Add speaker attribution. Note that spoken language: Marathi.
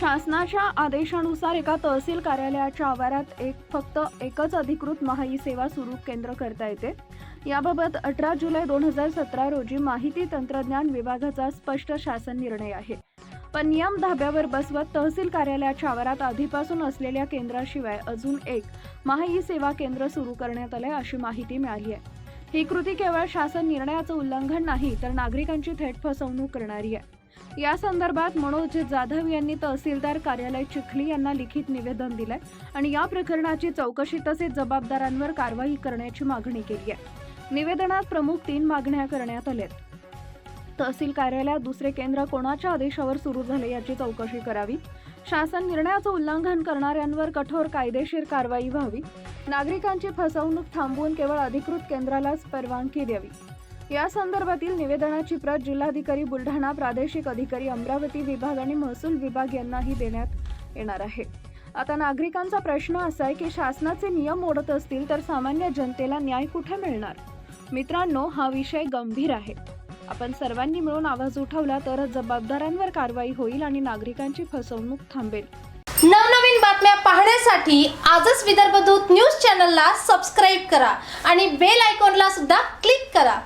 Speaker 1: शासनाच्या आदेशानुसार एका तहसील कार्यालयाच्या आवारात एक फक्त एकच अधिकृत महाई सेवा सुरू केंद्र करता येते. याबाबत अठरा जुलै दोन हजार सतरा रोजी माहिती तंत्रज्ञान विभागाचा स्पष्ट शासन निर्णय आहे. पण नियम धाब्यावर बसवत तहसील कार्यालयाच्या आवारात आधीपासून असलेल्या केंद्राशिवाय अजून एक महाई सेवा केंद्र सुरू करण्यात आले अशी माहिती मिळाली आहे. ही कृती केवळ शासन निर्णयाचं उल्लंघन नाही तर नागरिकांची थेट फसवणूक करणारी आहे. या संदर्भात मनोज जाधव यांनी तहसीलदार कार्यालय चिखली यांना लिखित निवेदन दिलंय आणि या प्रकरणाची चौकशी तसेच जबाबदारांवर कारवाई करण्याची मागणी केली आहे. निवेदनात प्रमुख तीन मागण्या करण्यात आल्यात. तहसील कार्यालयात दुसरे केंद्र कोणाच्या आदेशावर सुरू झाले याची चौकशी करावी. शासन निर्णयाचं उल्लंघन करणाऱ्यांवर कठोर कायदेशीर कारवाई व्हावी. नागरिकांची फसवणूक थांबवून केवळ अधिकृत केंद्रालाच परवानगी द्यावी. या संदर्भातील निवेदनाची प्रत जिल्हाधिकारी बुलढाणा प्रादेशिक अधिकारी अमरावती विभाग आणि महसूल विभाग यांनाही देण्यात येणार आहे. आता नागरिकांचा प्रश्न असा आहे की शासनाचे नियम मोडत असतील तर सामान्य जनतेला न्याय कुठे मिळणार? मित्रांनो हा विषय गंभीर आहे. आपण सर्वांनी मिळून आवाज उठवला तरच जबाबदारांवर कारवाई होईल आणि नागरिकांची फसवणूक थांबेल.
Speaker 2: नवनवीन बातम्या पाहण्यासाठी आजच विदर्भ दूत न्यूज चॅनलला सबस्क्राईब करा आणि बेल आयकॉनला सुद्धा क्लिक करा.